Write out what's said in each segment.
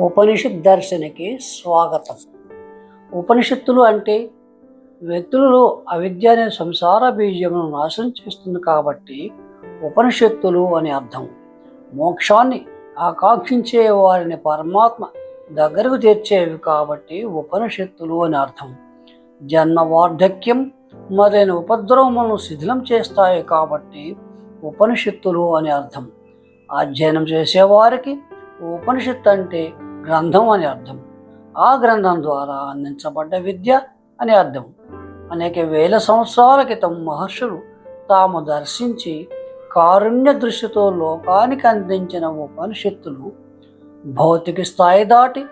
ఉపనిషత్ దర్శనకి స్వాగతం. ఉపనిషత్తులు అంటే వ్యక్తులలో అవిద్య అనే సంసార బీజమును నాశనం చేస్తుంది కాబట్టి ఉపనిషత్తులు అని అర్థం. మోక్షాన్ని ఆకాంక్షించే వారిని పరమాత్మ దగ్గరకు తెచ్చేవి కాబట్టి ఉపనిషత్తులు అని అర్థం. జన్మ వార్ధక్యం మొదలైన ఉపద్రవములను శిథిలం చేస్తాయి కాబట్టి ఉపనిషత్తులు అని అర్థం. అధ్యయనం చేసేవారికి ఉపనిషత్తు అంటే గ్రంథం అని అర్థం. ఆ గ్రంథం ద్వారా అందించబడ్డ విద్య అని అర్థం. అనేక వేల సంవత్సరాల క్రితం మహర్షులు తాము దర్శించి కారుణ్య దృష్టితో లోకానికి అందించిన ఉపనిషత్తులు భౌతిక స్థాయి దాటి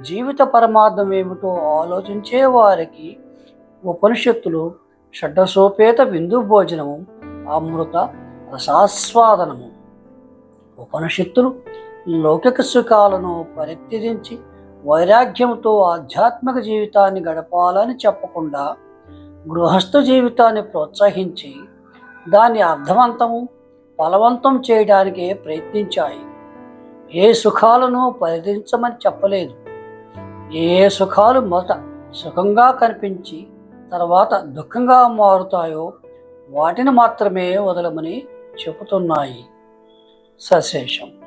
జీవిత పరమార్థం ఏమిటో ఆలోచించే వారికి ఉపనిషత్తులు షడ్డసోపేత విందు భోజనము అమృత రసాస్వాదనము. ఉపనిషత్తులు లౌకిక సుఖాలను పరిత్యజించి వైరాగ్యంతో ఆధ్యాత్మిక జీవితాన్ని గడపాలని చెప్పకుండా గృహస్థ జీవితాన్ని ప్రోత్సహించి దాన్ని అర్థవంతము ఫలవంతం చేయడానికి ప్రయత్నించాయి. ఏ సుఖాలను పరిధించమని చెప్పలేదు. ఏ సుఖాలు మొదట సుఖంగా కనిపించి తర్వాత దుఃఖంగా మారుతాయో వాటిని మాత్రమే వదలమని చెబుతున్నాయి. సశేషం.